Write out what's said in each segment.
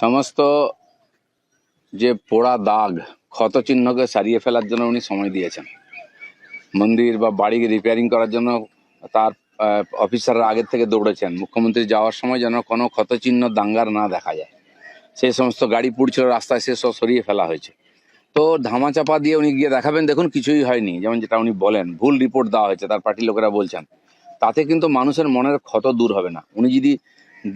সমস্ত যে পোড়া দাগ, ক্ষত চিহ্নকে সারিয়ে ফেলার জন্য উনি সময় দিয়েছেন। মন্দির বা বাড়ি রিপেয়ারিং করার জন্য তার অফিসাররা আগের থেকে দৌড়েছেন। মুখ্যমন্ত্রী যাওয়ার সময় যেন কোনো ক্ষতচিহ্ন দাঙ্গার না দেখা যায়। সেই সমস্ত গাড়ি পুড়ছিল রাস্তায় সে সব সরিয়ে ফেলা হয়েছে। তো ধামাচাপা দিয়ে উনি গিয়ে দেখাবেন, দেখুন কিছুই হয়নি, যেমন যেটা উনি বলেন, ভুল রিপোর্ট দেওয়া হয়েছে, তার পার্টির লোকেরা বলছেন। তাতে কিন্তু মানুষের মনের ক্ষত দূর হবে না। উনি যদি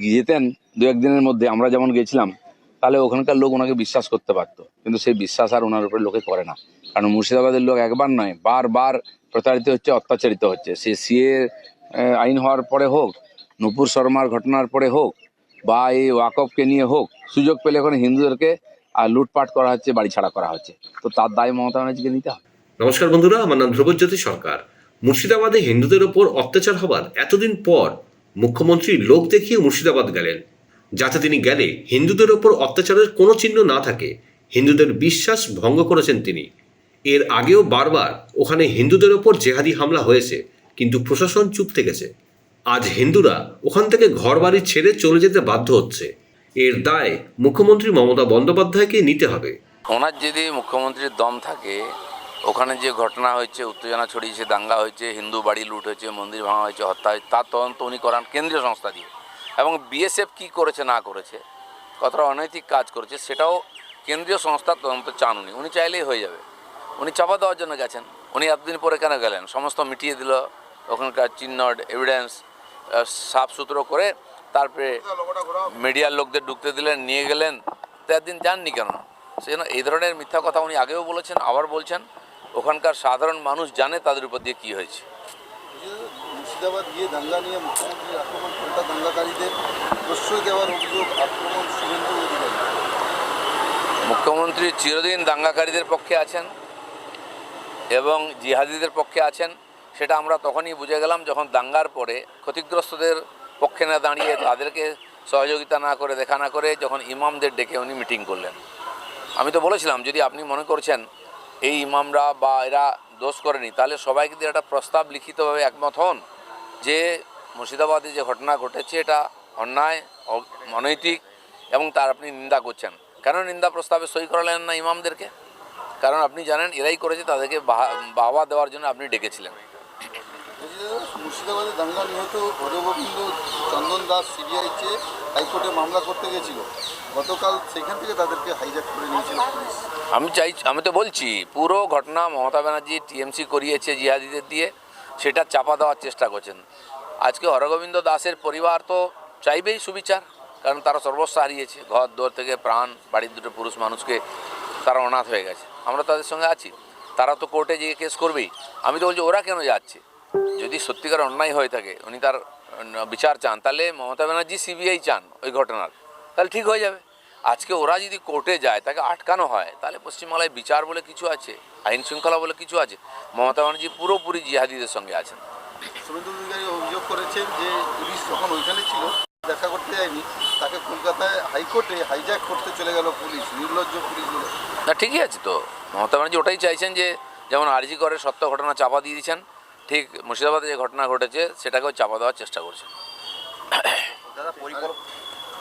যেতেন দু একদিনের মধ্যে, আমরা যেমন গেছিলাম, তাহলে ওখানকার লোক ওনাকে বিশ্বাস করতে পারতো। কিন্তু সেই বিশ্বাস আর ওনার উপরে লোকে করে না। কারণ মুর্শিদাবাদের লোক একবার নয়, বারবার প্রতারিত হচ্ছে, অত্যাচারিত হচ্ছে। সে সিএ আইন হওয়ার পরে হোক, নুপুর শর্মার ঘটনার পরে হোক, বা এই ওয়াকফকে নিয়ে হোক, সুযোগ পেলে এখন হিন্দুদেরকে আর লুটপাট করা হচ্ছে, বাড়ি ছাড়া করা হচ্ছে। তো তার দায় মমতা ব্যানার্জিকে নিতে হবে। নমস্কার বন্ধুরা, আমার নাম ধ্রুবজ্যোতি সরকার। মুর্শিদাবাদে হিন্দুদের ওপর অত্যাচার হবার এতদিন পর মুখ্যমন্ত্রী লোক দেখিয়ে মুর্শিদাবাদ গেলেন, যাতে তিনি গেলে হিন্দুদের ওপর অত্যাচারের কোনো চিহ্ন না থাকে। হিন্দুদের বিশ্বাস ভঙ্গ করেছেন তিনি। এর আগেও বারবার ওখানে হিন্দুদের ওপর জেহাদি হামলা হয়েছে, কিন্তু প্রশাসন চুপ থেকেছে। আজ হিন্দুরা ওখান থেকে ঘরবাড়ি ছেড়ে চলে যেতে বাধ্য হচ্ছে। এর দায় মুখ্যমন্ত্রী মমতা বন্দ্যোপাধ্যায়কে নিতে হবে। ওনার যদি মুখ্যমন্ত্রীর দম থাকে ওখানে যে ঘটনা হয়েছে, উত্তেজনা ছড়িয়েছে, দাঙ্গা হয়েছে, হিন্দু বাড়ি লুট হয়েছে, মন্দির ভাঙা হয়েছে, হত্যা হয়েছে, তার তদন্ত উনি করান কেন্দ্রীয় সংস্থা দিয়ে। এবং বিএসএফ কি করেছে, না করেছে, কতটা অনৈতিক কাজ করেছে, সেটাও কেন্দ্রীয় সংস্থার তদন্ত চান উনি। উনি চাইলেই হয়ে যাবে। উনি চাপা দেওয়ার জন্য গেছেন। উনি এতদিন পরে কেন গেলেন? সমস্ত মিটিয়ে দিল, ওখানকার চিহ্ন এভিডেন্স সাফ সুতরো করে তারপরে মিডিয়ার লোকদের ঢুকতে দিলেন, নিয়ে গেলেন। তো একদিন যাননি কেন? সেজন্য এই ধরনের মিথ্যা কথা উনি আগেও বলেছেন, আবার বলছেন। ওখানকার সাধারণ মানুষ জানে তাদের উপর দিয়ে কী হয়েছে। মুর্শিদাবাদ গিয়ে দাঙ্গা নিয়ে মুখ্যমন্ত্রীর আক্রমণ পাল্টা দাঙ্গাকারীদের প্রশ্রয় দেওয়ার অভিযোগ আক্রমণ শুভেন্দু অধিকারী। মুখ্যমন্ত্রী চিরদিন দাঙ্গাকারীদের পক্ষে আছেন এবং জিহাদিদের পক্ষে আছেন সেটা আমরা তখনই বুঝে গেলাম যখন দাঙ্গার পরে ক্ষতিগ্রস্তদের পক্ষে না দাঁড়িয়ে তাদেরকে সহযোগিতা না করে দেখা না করে যখন ইমামদের ডেকে উনি মিটিং করলেন। আমি তো বলেছিলাম যদি আপনি মনে করছেন এই ইমামরা বা এরা দোষ করেনি। তাহলে সবাইকে দিয়ে একটা প্রস্তাব লিখিতভাবে একমত হন যে মুর্শিদাবাদে যে ঘটনা ঘটেছে এটা অন্যায় অনৈতিক এবং তার আপনি নিন্দা করছেন। কেন নিন্দা প্রস্তাবে সই করালেন না ইমামদেরকে? কারণ আপনি জানেন, এরাই করেছে, তাদেরকে বাহা- বাহবা দেওয়ার জন্য আপনি ডেকেছিলেন। মুর্শিদাবাদে দাঙ্গা নিহত হরগোবিন্দ চন্দন দাস সিবিআই চেয়ে হাইকোর্টে মামলা করতে গেছিল। গতকাল সেখান থেকে তাদেরকে হাইজ্যাক করে নিয়েছিল আমি চাই আমি তো বলছি, পুরো ঘটনা মমতা ব্যানার্জি টিএমসি করিয়েছে জিহাদিদের দিয়ে, সেটা চাপা দেওয়ার চেষ্টা করছেন। আজকে হরগোবিন্দ দাসের পরিবার তো চাইবেই সুবিচার, কারণ তারা সর্বস্ব হারিয়েছে। ঘর, দোর থেকে প্রাণ, বাড়ির দুটো পুরুষ মানুষকে তারা অনাথ হয়ে গেছে। আমরা তাদের সঙ্গে আছি। তারা তো কোর্টে গিয়ে কেস করবেই। আমি তো বলছি, ওরা কেন যাচ্ছে? যদি সত্যিকার অন্যায় হয়ে থাকে উনি তার বিচার চান তাহলে মমতা ব্যানার্জি সিবিআই চান ওই ঘটনার। তাহলে ঠিক হয়ে যাবে। আজকে ওরা যদি কোর্টে যায় তাকে আটকানো হয় তাহলে পশ্চিমবাংলায় বিচার বলে কিছু আছে আইন শৃঙ্খলা বলে কিছু আছে। মমতা ব্যানার্জি পুরোপুরি জিহাদিদের সঙ্গে আছেন। অভিযোগ করেছেন যে পুলিশ যখন ওইখানে ছিল দেখা করতে যায়নি তাকে কলকাতায় হাইকোর্টে হাইজ্যাক করতে চলে গেল পুলিশ নির্লজ্জ পুলিশ বলে। না ঠিকই আছে তো। মমতা ব্যানার্জি ওটাই চাইছেন যে যেমন আরজি করে সত্য ঘটনা চাপা দিয়ে দিয়েছেন ঠিক মুর্শিদাবাদে যে ঘটনা ঘটেছে সেটাকেও চাপা দেওয়ার চেষ্টা করছে। দাদা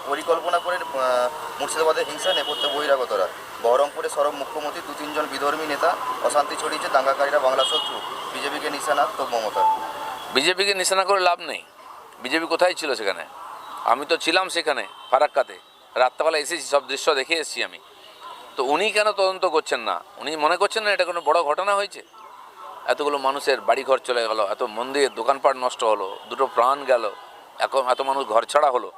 পরিকল্পনা করে আহ, মুর্শিদাবাদে হিংসা নেপথ্যে বহিরাগতরা। বহরমপুরে সরব মুখ্যমন্ত্রী দু তিনজন বিধর্মী নেতা অশান্তি ছড়িয়েছে দাঙ্গাকারীরা বাংলা শত্রু। বিজেপিকে নিশানা তো মমতা। বিজেপিকে নিশানা করে লাভ নেই। বিজেপি কোথায় ছিল সেখানে? আমি তো ছিলাম সেখানে ফারাক্কাতে। রাত্রেবেলা এসেছি সব দৃশ্য দেখে এসেছি আমি। তো উনি কেন তদন্ত করছেন না? উনি মনে করছেন না এটা কোনো বড় ঘটনা হয়েছে? এতগুলো মানুষের বাড়িঘর চলে গেল, এত মন্দির, দোকানপাট নষ্ট হলো, দুটো প্রাণ গেল, এখন এত মানুষ ঘর ছাড়া হলো।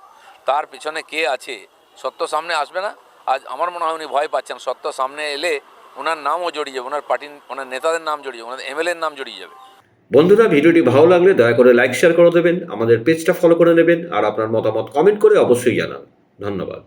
তার পিছনে কে আছে? সত্য সামনে আসবে না? আজ আমার মনে হয় উনি ভয় পাচ্ছেন। সত্য সামনে এলে ওনার নামও জড়িয়ে যাবে ওনার পার্টির ওনার নেতাদের নাম জড়িয়ে যাবে ওনার এমএলএর নাম জড়িয়ে যাবে। বন্ধুরা, ভিডিওটি ভালো লাগলে দয়া করে লাইক শেয়ার করে দেবেন, আমাদের পেজটা ফলো করে নেবেন, আর আপনার মতামত কমেন্ট করে অবশ্যই জানান। ধন্যবাদ।